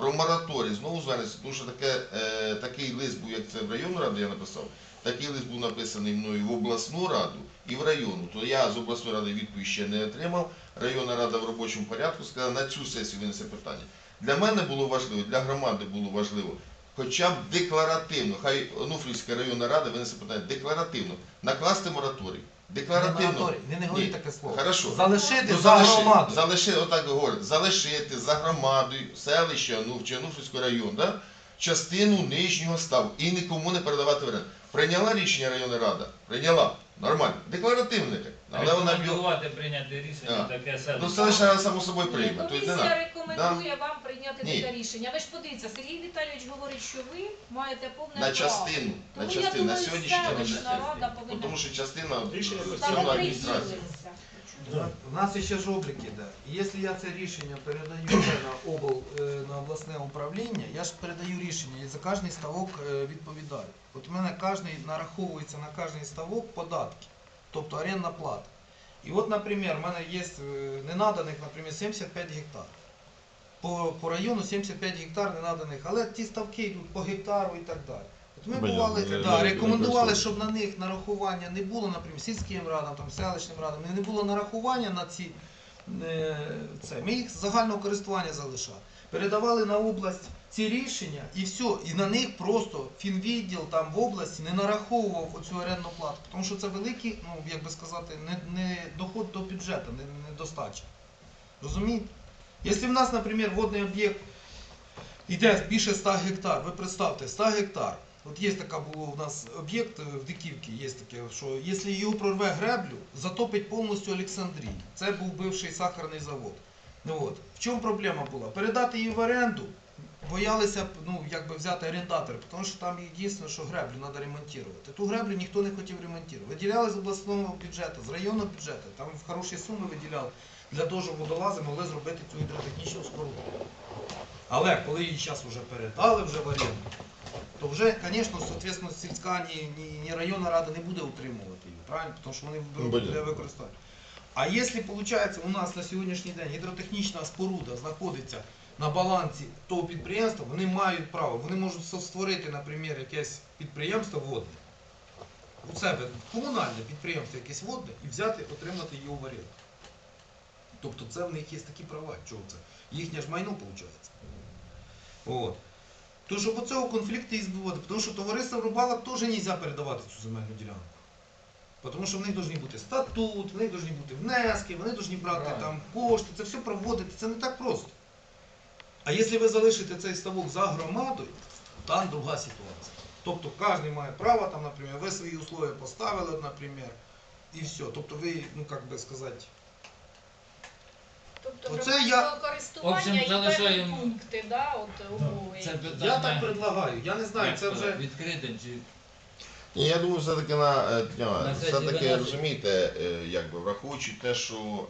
про мораторій знову звернеться, тому що таке, е, такий лист був, як це в районну раду я написав, такий лист був написаний мною в обласну раду і в районну. То я з обласної ради відповідь ще не отримав. Районна рада в робочому порядку сказала, на цю сесію винесе питання. Для мене було важливо, для громади було важливо, хоча б декларативно, хай Онуфрівська районна рада винесе питання декларативно, накласти мораторій. Декларативно. Не, не говоріть таке слово. Хорошо. Залишити Ну, за залиши, громаду. залиши, отак говорять, залишити за громадою селища ну, чи Ануфрівський район, да, частину нижнього ставу і нікому не передавати в оренду. Прийняла рішення районна рада? Прийняла. Нормально. Декларативне. Але вона б'є. Рекомендувати прийняти рішення таке Ну селище. селищна рада само собою прийме. Тобто не Комісія надо. рекомендує вам прийняти Ні. таке рішення. Ви ж подивіться, Сергій Віталійович говорить, що ви маєте повне На право. частину. На Тому я частину. На думаю, сьогоднішній день на селищна частину. рада повинна Тому що частина Рішення саме адміністрації. У нас ще ж облік іде. Якщо я це рішення передаю на обл, е, на обласне управління, я ж передаю рішення і за кожний ставок е, відповідаю. От у мене кожний нараховується на кожний ставок податки, тобто орендна плата. І от, наприклад, у мене є е, ненаданих, наприклад, 75 гектар. По, по району 75 гектар ненаданих, але ті ставки йдуть по гектару і так далі. От ми Понятно, бували, не- да, не- не рекомендували, використовують. щоб на них нарахування не було, наприклад, сільським радам, там, селищним радам, не було нарахування на ці е, це. Ми їх з загального користування залишали. Передавали на область ці рішення і все. І на них просто фінвідділ там в області не нараховував оцю орендну плату. Тому що це великий, ну як би сказати, не, не доход до бюджету, не, не достача. Розумієте? Якщо в нас, наприклад, водний об'єкт йде більше 100 гектар, ви представте, 100 гектар. От є така у нас об'єкт е, в Диківці, є таке, що якщо його прорве греблю, затопить повністю Олександрію. Це був бивший сахарний завод. Ну от. В чому проблема була? Передати її в оренду, боялися ну, якби взяти орендатора, тому що там єдине, що греблю треба ремонтувати. Ту греблю ніхто не хотів ремонтувати. Виділяли з обласного бюджету, з районного бюджету, там в хороші суми виділяли для того, щоб водолази могли зробити цю гідротехнічну споруду. Але коли її зараз вже передали вже в оренду, то вже, звісно, соответственно, сільська ні, ні, ні районна рада не буде утримувати її, правильно? Тому що вони беруть Буде. для використання. А якщо, виходить, у нас на сьогоднішній день гідротехнічна споруда знаходиться на балансі того підприємства, вони мають право, вони можуть створити, наприклад, якесь підприємство водне. У себе комунальне підприємство якесь водне і взяти, отримати його в оренду. Тобто це в них є такі права. Чого це? Їхнє ж майно виходить. От. То щоб оцього конфлікту і збивати, тому що товариство рибалок теж не можна передавати цю земельну ділянку. Тому що в них повинні бути статут, в них повинні бути внески, вони повинні брати там кошти, це все проводити, це не так просто. А якщо ви залишите цей ставок за громадою, там друга ситуація. Тобто кожен має право, там, наприклад, ви свої условия поставили, наприклад, і все. Тобто ви, ну як би сказати, Тобто Оце громадського я- користування В общем, і певні залишаємо- пункти, да, от, умови. Це питання. я так предлагаю, я не знаю, це вже. відкрите чи Ні, я думаю, все-таки на, е, На сесії все-таки виносить. розумієте, е, якби враховуючи те, що